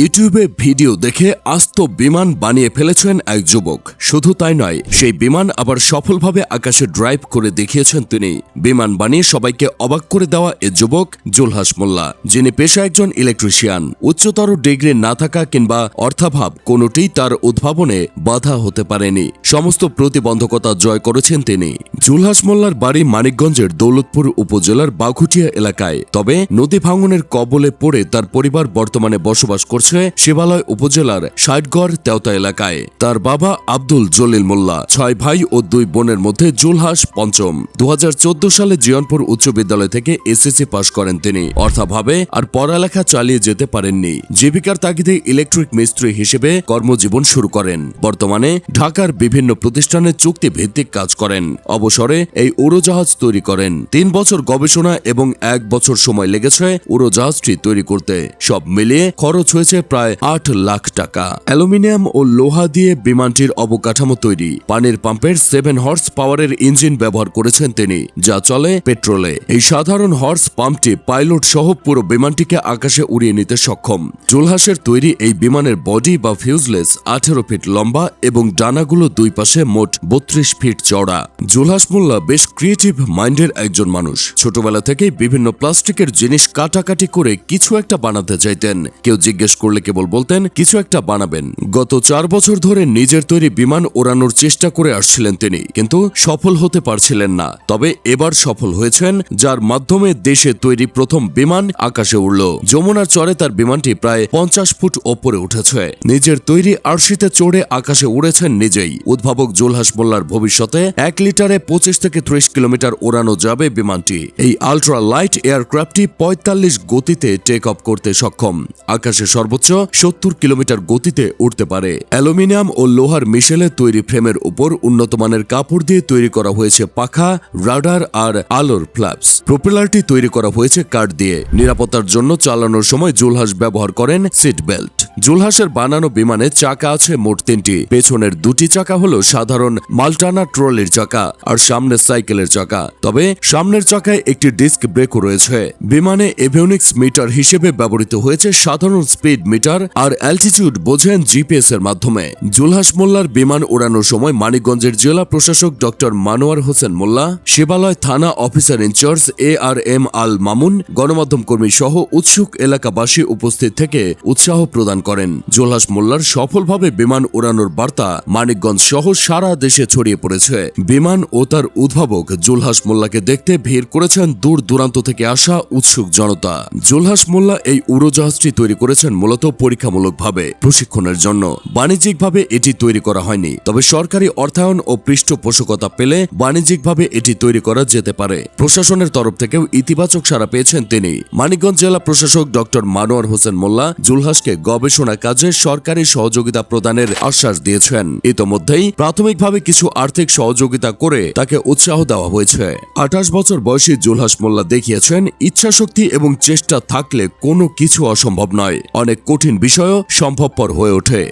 ইউটিউবে ভিডিও দেখে আস্ত বিমান বানিয়ে ফেলেছেন এক যুবক। শুধু তাই নয়, সেই বিমান আবার সফলভাবে আকাশে ড্রাইভ করে দেখিয়েছেন তিনি। বিমান বানিয়ে সবাইকে অবাক করে দেওয়া এ যুবক জুলহাস মোল্লা, যিনি পেশা একজন ইলেকট্রিশিয়ান উচ্চতর ডিগ্রি না থাকা কিংবা অর্থাভাব কোনোটিই তার উদ্ভাবনে বাধা হতে পারেনি। সমস্ত প্রতিবন্ধকতা জয় করেছেন তিনি। জুলহাস মোল্লার বাড়ি মানিকগঞ্জের দৌলতপুর উপজেলার বাঘুটিয়া এলাকায়। তবে নদী ভাঙনের কবলে পড়ে তার পরিবার বর্তমানে বসবাস করছে শিবালয় উপজেলার ষাটগড় তেওতা এলাকায়। তার বাবা আব্দুল জলিল মোল্লা, ছয় ভাই ও দুই বোনের মধ্যে জুলহাস পঞ্চম। দু হাজার চোদ্দ সালে জিয়নপুর উচ্চ বিদ্যালয় থেকে এসএসসি পাশ করেন তিনি। অর্থাভাবে আর পড়ালেখা চালিয়ে যেতে পারেননি। জীবিকার তাগিদে ইলেকট্রিক মিস্ত্রি হিসেবে কর্মজীবন শুরু করেন। বর্তমানে ঢাকার বিভিন্ন প্রতিষ্ঠানে চুক্তি ভিত্তিক কাজ করেন। অবসরে এই উড়োজাহাজ তৈরি করেন। তিন বছর গবেষণা এবং এক বছর সময় লেগেছে উড়োজাহাজটি তৈরি করতে। সব মিলিয়ে খরচ হয়েছে প্রায় আট লাখ টাকা। অ্যালুমিনিয়াম ও লোহা দিয়ে বিমানটির অবকাঠামো তৈরি। পানির পাম্পের সেভেন হর্স পাওয়ারের ইঞ্জিন ব্যবহার করেছেন তিনি, যা চলে পেট্রোলে। এই সাধারণ হর্স পাম্পটি পাইলট সহ পুরো বিমানটিকে আকাশে উড়িয়ে নিতে সক্ষম। জুলহাসের তৈরি এই বিমানের বডি বা ফিউজলেস আঠেরো ফিট লম্বা এবং ডানাগুলো দুই পাশে মোট বত্রিশ ফিট চওড়া। জুলহাস মোল্লা বেশ ক্রিয়েটিভ মাইন্ডের একজন মানুষ। ছোটবেলা থেকেই বিভিন্ন প্লাস্টিকের জিনিস কাটাকাটি করে কিছু একটা বানাতে চাইতেন। কেউ জিজ্ঞেস করলে কেবল বলতেন, কিছু একটা বানাবেন। গত চার বছর ধরে নিজের তৈরি বিমান ওড়ানোর চেষ্টা করে আসছিলেন তিনি, কিন্তু সফল হতে পারছিলেন না। তবে এবার সফল হয়েছেন, যার মাধ্যমে দেশে তৈরি প্রথম বিমান আকাশে উড়ল। যমুনার চরে তার বিমানটি প্রায় পঞ্চাশ ফুট ওপরে উঠেছে। নিজের তৈরি আরশিতে চড়ে আকাশে উড়েছেন নিজেই। উদ্ভাবক জুলহাস মোল্লার ভবিষ্যতে এক লিটারে পঁচিশ থেকে ত্রিশ কিলোমিটার ওড়ানো যাবে বিমানটি। এই আলট্রা লাইট এয়ারক্রাফটটি পঁয়তাল্লিশ গতিতে টেক অফ করতে সক্ষম। আকাশে সর্বোচ্চ সত্তর কিলোমিটার গতিতে উঠতে পারে। অ্যালুমিনিয়াম ও লোহার মিশেলে তৈরি ফ্রেমের উপর উন্নত মানের কাপড় দিয়ে তৈরি করা হয়েছে পাখা, রাডার আর আলোর ফ্ল্যাপস। প্রপেলারটি তৈরি করা হয়েছে কাঠ দিয়ে। নিরাপত্তার জন্য চালানোর সময় জুলহাস ব্যবহার করেন সিট বেল্ট। জুলহাসের বানানো বিমানে চাকা আছে মোট তিনটি। পেছনের দুটি চাকা হলো সাধারণ মালটানা ট্রলির চাকা আর সামনের সাইকেলের চাকা। তবে সামনের চাকায় একটি ডিস্ক ব্রেকও রয়েছে। বিমানে এভিওনিক্স মিটার হিসেবে ব্যবহৃত হয়েছে সাধারণ স্পিড মিটার আর অ্যালটিটিউড বোঝেন জিপিএস এর মাধ্যমে। জুলহাস মোল্লার বিমান ওড়ানোর সময় মানিকগঞ্জের জেলা প্রশাসক ডক্টর মানোয়ার হোসেন মোল্লা শিবালয় থানা officer in charge A R M Al Mamun, গণমাধ্যম কর্মী সহ উৎসুক এলাকাবাসী উপস্থিত থেকে উৎসাহ প্রদান করেন। জুলহাস মোল্লার সফলভাবে বিমান ওড়ানোর বার্তা মানিকগঞ্জ সহ সারা দেশে ছড়িয়ে পড়েছে। বিমান ও তার উদ্ভাবক জুলহাস মোল্লাকে দেখতে ভিড় করেছেন দূর দূরান্ত থেকে আসা উৎসুক জনতা। জুলহাস মোল্লা এই উড়োজাহাজটি তৈরি করেছেন মূলত পরীক্ষামূলকভাবে প্রশিক্ষণের জন্য। বাণিজ্যিকভাবে এটি তৈরি করা হয়নি, তবে সরকারি অর্থায়ন ও পৃষ্ঠপোষকতা পেলে বাণিজ্যিকভাবে এটি তৈরি করা যেতে পারে। প্রশাসনের তরফ থেকেও ইতিবাচক সাড়া পেয়েছেন তিনি। মানিকগঞ্জ জেলা প্রশাসক ডক্টর মানোয়ার হোসেন মোল্লা জুলহাসকে গবেষণা কাজে সরকারি সহযোগিতা প্রদানের আশ্বাস দিয়েছেন। ইতোমধ্যেই প্রাথমিকভাবে কিছু আর্থিক সহযোগিতা করে তাকে উৎসাহ দেওয়া হয়েছে। আঠাশ বছর বয়সী জুলহাস মোল্লা দেখিয়েছেন, ইচ্ছাশক্তি এবং চেষ্টা থাকলে কোনো কিছু অসম্ভব নয়। অনেক কঠিন বিষয়ও সম্ভবপর হয়ে ওঠে।